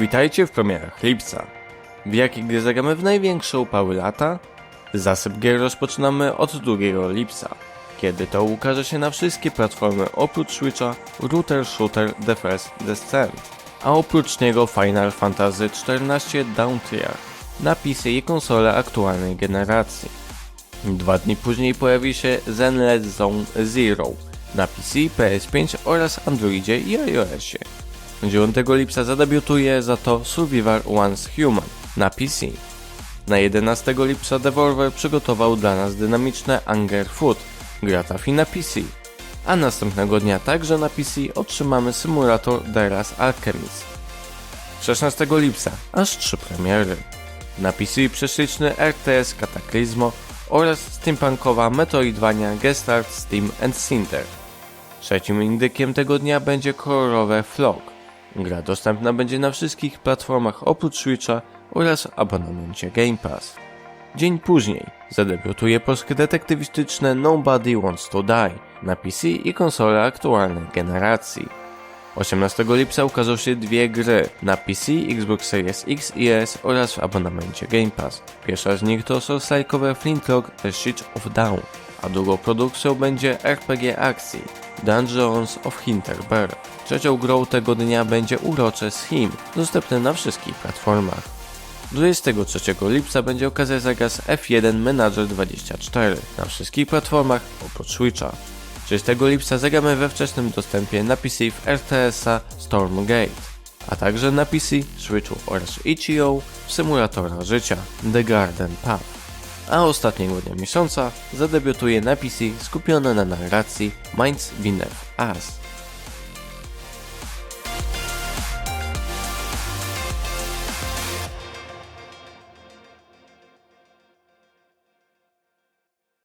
Witajcie w premierach lipca. W jakie gry zagramy w największe upały lata? Zasyp gier rozpoczynamy od 2 lipca, kiedy to ukaże się na wszystkie platformy oprócz Switcha, Router Shooter The First Descent, a oprócz niego Final Fantasy XIV Dawntrier na PC i konsole aktualnej generacji. Dwa dni później pojawi się Zenless Zone Zero na PC, PS5 oraz Androidzie i iOSie. 9 lipca zadebiutuje za to Survivor Once Human na PC. Na 11 lipca Devolver przygotował dla nas dynamiczne Anger Food, gra trafi na PC. A następnego dnia także na PC otrzymamy symulator Last Alchemist. 16 lipca aż trzy premiery. Na PC prześliczny RTS Cataclysmo oraz steampunkowa Metroidvania Gestart Steam and Sinter. Trzecim indykiem tego dnia będzie kolorowe Flock. Gra dostępna będzie na wszystkich platformach oprócz Switcha oraz abonamencie Game Pass. Dzień później zadebiutuje polskie detektywistyczne Nobody Wants to Die na PC i konsole aktualnej generacji. 18 lipca ukażą się dwie gry na PC, Xbox Series X i S oraz w abonamencie Game Pass. Pierwsza z nich to Soulslike'owe Flintlock The Siege of Dawn, a drugą produkcją będzie RPG akcji Dungeons of Hinterberg. Trzecią grą tego dnia będzie urocze Scheme, dostępne na wszystkich platformach. 23 lipca będzie okazja zagrać F1 Manager 24 na wszystkich platformach oprócz Switcha. 30 lipca zagramy we wczesnym dostępie na PC w RTS-a Stormgate, a także na PC, Switchu oraz itch.io w symulatora życia The Garden Path. A ostatniego dnia miesiąca zadebiutuje na PC skupione na narracji Minds Beneath Us.